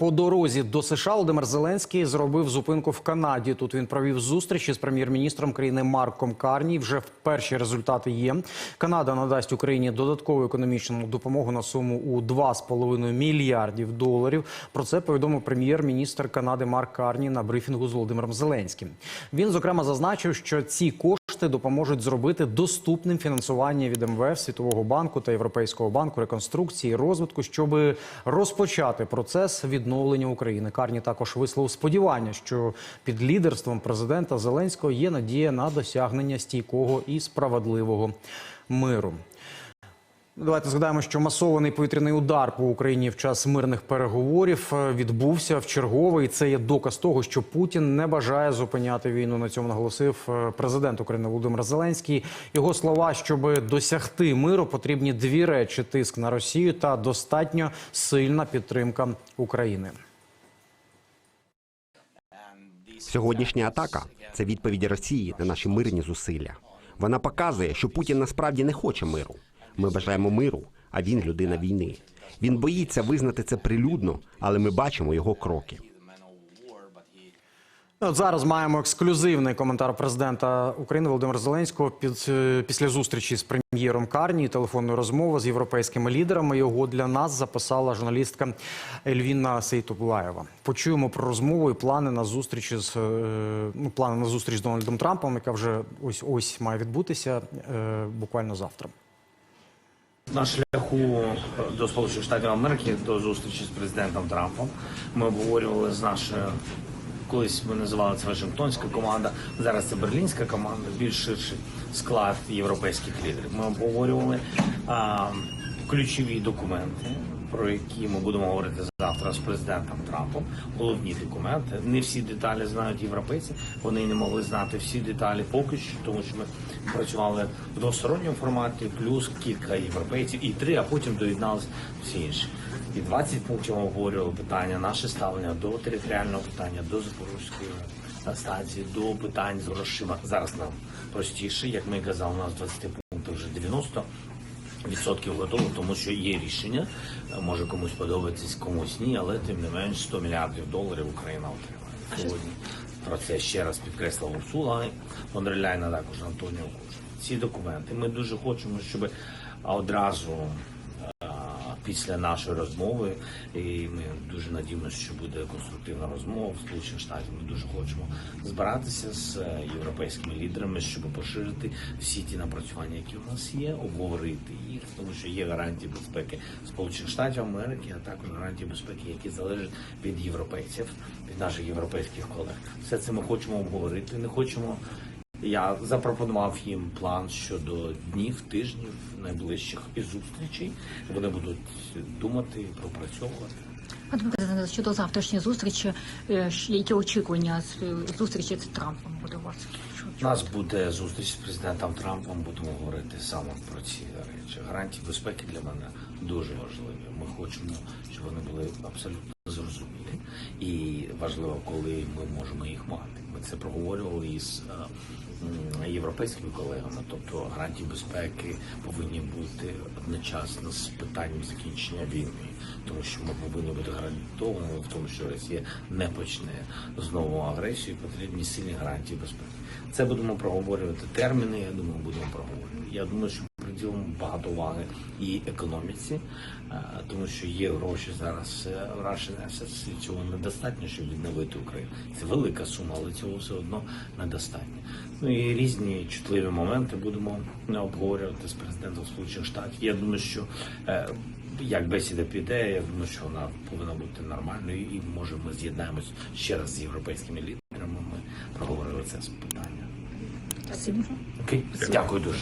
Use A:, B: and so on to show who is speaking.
A: По дорозі до США Володимир Зеленський зробив зупинку в Канаді. Тут він провів зустрічі з прем'єр-міністром країни Марком Карні. Вже перші результати є. Канада надасть Україні додаткову економічну допомогу на суму у 2,5 мільярдів доларів. Про це повідомив прем'єр-міністр Канади Марк Карні на брифінгу з Володимиром Зеленським. Він зокрема зазначив, що ці кошти допоможуть зробити доступним фінансування від МВФ, Світового банку та Європейського банку реконструкції і розвитку, щоб розпочати процес відновлення України. Карні також висловив сподівання, що під лідерством президента Зеленського є надія на досягнення стійкого і справедливого миру. Давайте згадаємо, що масований повітряний удар по Україні в час мирних переговорів е, відбувся в черговий. Це є доказ того, що Путін не бажає зупиняти війну. На цьому наголосив е, президент України Володимир Зеленський. Його слова, щоб досягти миру, потрібні дві речі: тиск на Росію та достатньо сильна підтримка України.
B: Сьогоднішня атака це відповідь Росії на наші мирні зусилля. Вона показує, що Путін насправді не хоче миру. Ми бажаємо миру, а він людина війни. Він боїться визнати це прилюдно, але ми бачимо його кроки.
A: От зараз маємо ексклюзивний коментар президента України Володимира Зеленського під е, після зустрічі з прем'єром Карні, телефонної розмови з європейськими лідерами. Його для нас записала журналістка Ельвіна Сейтоблаєва. Почуємо про розмову і плани на зустрічі з е, ну, плани на зустріч з Дональдом Трампом, яка вже ось ось має відбутися е, буквально завтра.
C: На шляху до Сполучених Штатів Америки до зустрічі з президентом Трампом ми обговорювали з нашою колись ми називали це Вашингтонська команда. Зараз це берлінська команда, більш ширший склад європейських лідерів. Ми обговорювали а, ключові документи, про які ми будемо говорити завтра з президентом Трампом. Головні документи. Не всі деталі знають європейці. Вони не могли знати всі деталі поки що, тому що ми працювали в двосторонньому форматі, плюс кілька європейців і три, а потім доєдналися всі інші. І 20 пунктів обговорювали питання, наше ставлення до територіального питання, до Запорізької станції, до питань з грошима. Зараз нам простіше, як ми казали, у нас 20 пунктів вже 90 відсотків готово, тому що є рішення. Може комусь подобатись, комусь ні, але тим не менш 100 мільярдів доларів Україна отримає сьогодні. Про це ще раз підкреслила Урсула фон дер Ляйн, а також Антоніо Куш. Ці документи ми дуже хочемо, щоб одразу після нашої розмови, і ми дуже надіємося, що буде конструктивна розмова в Сполучених Штатах. Ми дуже хочемо збиратися з е, європейськими лідерами, щоб поширити всі ті напрацювання, які у нас є, обговорити їх, тому що є гарантії безпеки Сполучених Штатів Америки, а також гарантії безпеки, які залежать від європейців, від наших європейських колег. Все це ми хочемо обговорити. Не хочемо. Я запропонував їм план щодо днів, тижнів найближчих і зустрічей. Вони будуть думати, пропрацьовувати.
D: Пане президенте, щодо завтрашньої зустрічі, е, які очікування е, зустрічі з Трампом буде у вас?
C: У нас буде зустріч з президентом Трампом. Будемо говорити саме про ці речі. Гарантії безпеки для мене дуже важливі. Ми хочемо, щоб вони були абсолютно зрозумілі. І важливо, коли ми можемо їх мати. Це проговорювали із е, європейськими колегами. Тобто гарантії безпеки повинні бути одночасно з питанням закінчення війни, тому що ми повинні бути гарантованими в тому, що Росія не почне знову агресію. Потрібні сильні гарантії безпеки. Це будемо проговорювати терміни. Я думаю, будемо проговорювати. Я думаю, що приділимо багато уваги і економіці, е, тому що є гроші зараз е, в Russian Assets, і цього недостатньо, щоб відновити Україну. Це велика сума, але цього все одно недостатньо. Ну і різні чутливі моменти будемо е, обговорювати з президентом Сполучених Штатів. Я думаю, що е, як бесіда піде, я думаю, що вона повинна бути нормальною, і може ми з'єднаємось ще раз з європейськими лідерами. Ми проговорили це з питання.
D: Спасибо.
C: Окей, дякую дуже.